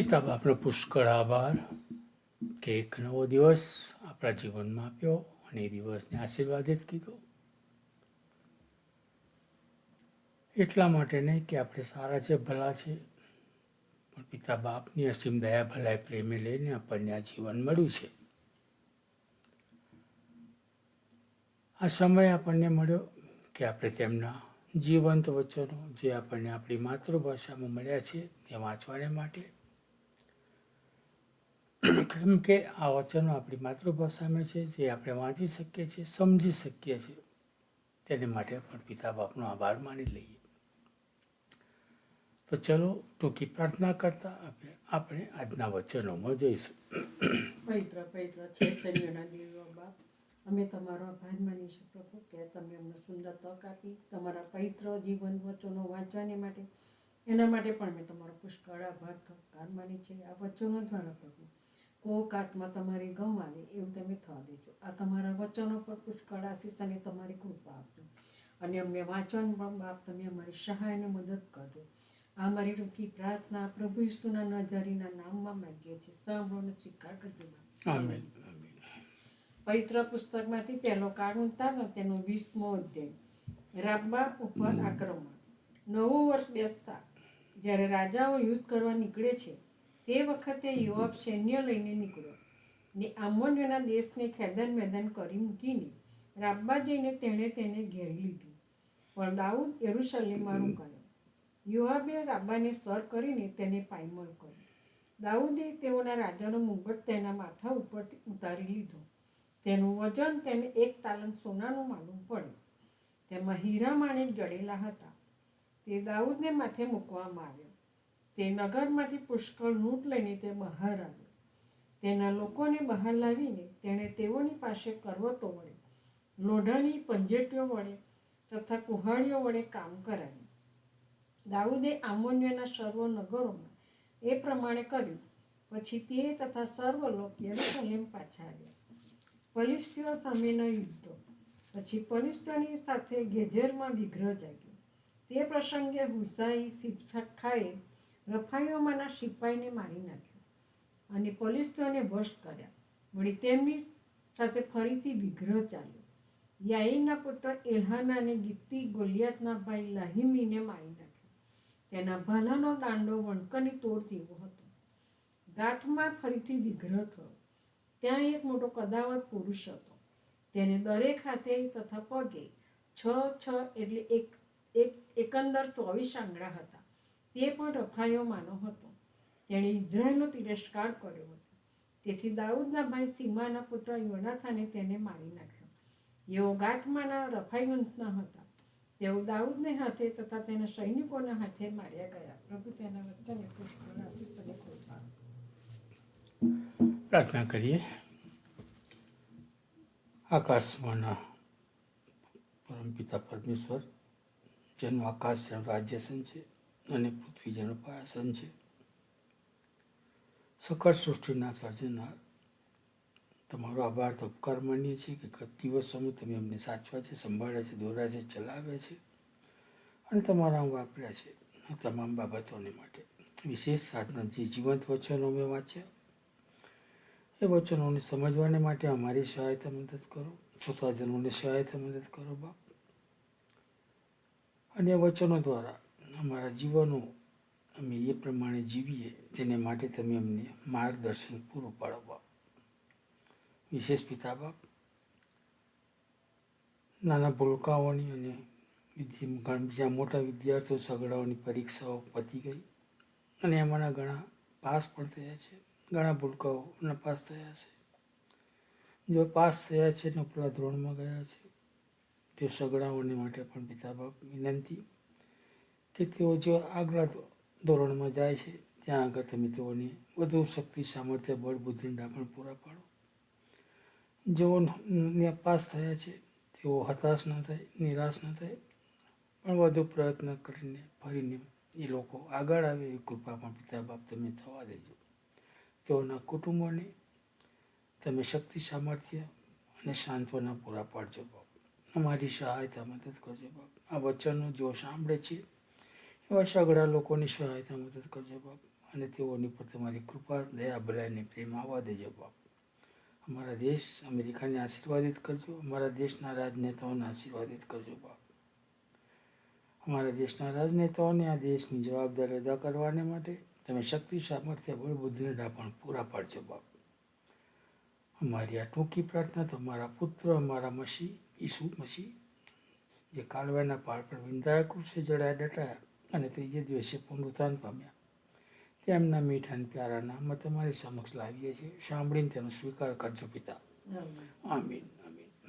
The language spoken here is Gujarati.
પિતા બાપનો પુષ્કળ આભાર કે એક નવો દિવસ આપણા જીવનમાં આપ્યો અને એ દિવસને આશીર્વાદિત કીધો. એટલા માટે નહીં કે આપણે સારા છે, ભલા છે, પણ પિતા બાપની અસીમ દયા, ભલાઈ, પ્રેમે લઈને આપણને આ જીવન મળ્યું છે. આ સમય આપણને મળ્યો કે આપણે તેમના જીવંત વચનો જે આપણને આપણી માતૃભાષામાં મળ્યા છે એ વાંચવાને માટે કેમ કે આ વચનો આપણી માતૃભાષામાં છે, જે આપણે વાંચી શકીએ છીએ, સમજી શકીએ છીએ. તેને માટે પણ પિતા બાપનો આભાર માની લઈએ. તો ચલો ટૂંકી પ્રાર્થના કરતા આપણે આજના વચનોમાં જઈશું. પવિત્ર પવિત્ર છે સૈન્યના દેવો બાપ, અમે તમારો આભાર માની છે પ્રભુ કે તમે અમને સુંદર તક આપી, તમારા પવિત્ર જીવન વચનો વાંચવાને માટે. એના માટે પણ મેં તમારો પુષ્કળ આભાર થકાર માની છે આ વચનો દ્વારા પ્રભુ કોક આત્મા તમારી ગમાવે એવું તમે થવા દેજો. આ તમારા વચનો પર પુષ્કળ આશીષ અને તમારી કૃપા આપજો. અને અમને વાંચન પણ બાપ તમે અમારી સહાય અને મદદ કરજો. આ મારી રૂકી પ્રાર્થના પ્રભુ ઈસુના નજારીના નામમાં માંગીએ છીએ. સાંભળો અને સ્વીકાર કરજો આમેન પવિત્ર પુસ્તકમાંથી પહેલો કાઢું તાનો તેનો વીસમો અધ્યાય. રાબા ઉપર આક્રમણ. નવું વર્ષ બેસતા જ્યારે રાજાઓ યુદ્ધ કરવા નીકળે છે તે વખતે યુવાબ સૈન્ય લઈને નીકળ્યો ને આમોન્યના દેશને ખેદાન મેદાન કરી મૂકીને રાબ્બા જઈને તેણે તેને ઘેરી લીધું. પણ દાઉદ એરુસલેમમાં રોકાયો યુવાબે રાબ્બાને સર કરીને તેને પાયમલ કર્યો. દાઉદે તેઓના રાજાનો મુગટ તેના માથા ઉપરથી ઉતારી લીધો. તેનું વજન તેને એક તાલન સોનાનું માલુમ પડ્યું. તેમાં હીરા માણેક જડેલા હતા. તે દાઉદને માથે મૂકવામાં આવ્યો. તે નગરમાંથી પુષ્કળ લૂંટ લઈને તે બહાર આવ્યો. તેના લોકોને બહાર લાવીને તેણે તેઓની પાસે કરવતો વડે, લોઢાની પંજેટીઓ વડે તથા કુહાડીઓ વડે કામ કરાવ્યું. દાઉદે આમોન્યના સર્વ નગરોમાં એ પ્રમાણે કર્યું. પછી તે તથા સર્વ લોક યરુસલેમ પાછા આવ્યા. પલિસ્તીઓ સામેના યુદ્ધો. પછી પલિસ્તીઓની સાથે ગેજેરમાં વિગ્રહ જાગ્યો. તે પ્રસંગે હુસાઈ સિપસખાએ રફાઈઓમાંના સિપાહીને મારી નાખ્યો અને પલિસ્તીઓને વશ કર્યા. વળી તેમની સાથે ફરીથી વિગ્રહ ચાલ્યો. યાઈના પુત્ર એલ્હાનાને ગીતી ગોલિયાતના ભાઈ લાહિમીને મારી નાખ્યો. તેના ભાલાનો દાંડો વણકની તોડ જેવો હતો. ગાથમાં ફરીથી વિગ્રહ થયો. ત્યાં એક મોટો કદાવત પુરુષ હતો. તેને દરેક હાથે તથા પગે છ છ એટલે એક એક, એકંદર ચોવીસ આંગળા હતા. તે પણ રફાયોમાંનો હતો તેણે ઇઝરાયલનો તિરસ્કાર કર્યો હતો. તેથી દાઉદના ભાઈ સીમાના પુત્ર યોનાથાને તેને મારી નાખ્યો. એઓ ગાથમાના રફાઈ વંશના હતા. તેઓ દાઉદને હાથે તથા તેના સૈનિકોના હાથે માર્યા ગયા. પ્રભુ તેના વચ્ચે પુષ્કળ પ્રાર્થના કરીએ. આકાશમાંના પરમપિતા પરમેશ્વર, જેનું આકાશ રાજ્યસન છે અને પૃથ્વી જેનું પાયાસન છે. સકળ સૃષ્ટિના સર્જનહાર તમારો આભાર તો ઉપકાર માનીએ છીએ કે ગત દિવસોમાં તમે અમને સાચવા છે, સંભાળ્યા છે, દોર્યા છે, ચલાવ્યા છે અને તમારા વાપર્યા છે તમામ બાબતોને માટે. વિશેષ સાધના જે જીવંત વચનો અમે વાંચ્યા. એ વચનોને સમજવાને માટે અમારી સહાયતા મદદ કરો, શ્રોતાજનોને સહાયતા મદદ કરો બાપ. અને વચનો દ્વારા અમારા જીવનો અમે એ પ્રમાણે જીવીએ તેને માટે તમે અમને માર્ગદર્શન પૂરું પાડો બાપ વિશેષ પિતા બાપ, નાના ભૂલકાઓની અને બીજા મોટા વિદ્યાર્થીઓ સગડાઓની પરીક્ષાઓ પતી ગઈ અને એમાંના ઘણા પાસ પણ થયા છે. ઘણા ભૂલકાઓ નપાસ થયા છે. જો પાસ થયા છે ને ઉપલા ધોરણમાં ગયા છે, તે સગડાઓને માટે પણ પિતા બાપ વિનંતી કે તેઓ જે આગલા ધોરણમાં જાય છે, ત્યાં આગળ તમે તેઓને વધુ શક્તિ, સામર્થ્ય, બળ બુદ્ધિંડા ડાપણ પૂરા પાડો. જેઓ પાસ થયા છે, તેઓ હતાશ ન થાય, નિરાશ ન થાય, પણ વધુ પ્રયત્ન કરીને, ફરીને એ લોકો આગળ આવે એવી કૃપા પણ પિતા બાપ તમે થવા દેજો. તેઓના કુટુંબોને તમે શક્તિ, સામર્થ્ય અને સાંત્વના પૂરા પાડજો બાપ. અમારી સહાયતા મદદ કરજો બાપ. આ વચનો જેઓ સાંભળે છે એવા સગડા લોકોની સહાયતા મદદ કરજો બાપ. અને તેઓની પર તમારી કૃપા, દયા ભલાઈને પ્રેમ આવવા દેજો બાપ. અમારા દેશ અમેરિકાને આશીર્વાદિત કરજો. અમારા દેશના રાજનેતાઓને આશીર્વાદિત કરજો બાપ. અમારા દેશના રાજનેતાઓને આ દેશની જવાબદારી અદા કરવાને માટે તમે શક્તિ, સામર્થ્ય બળ બુદ્ધિને ડાપણ પૂરા પાડજો બાપ. અમારી આ ટૂંકી પ્રાર્થના તો અમારા પુત્ર, અમારા મસી, ઈસુ મસી, જે કાલવાના પાળ પર વિંધાયા કૃષે જડાયા ડટાયા અને ત્રીજે દિવસે પુનરુત્થાન પામ્યા. તેમના મીઠા અને પ્યારા નામ તમારી સમક્ષ લાવીએ છીએ. સાંભળીને તેનો સ્વીકાર કરજો પિતા. આમીન. આમીન.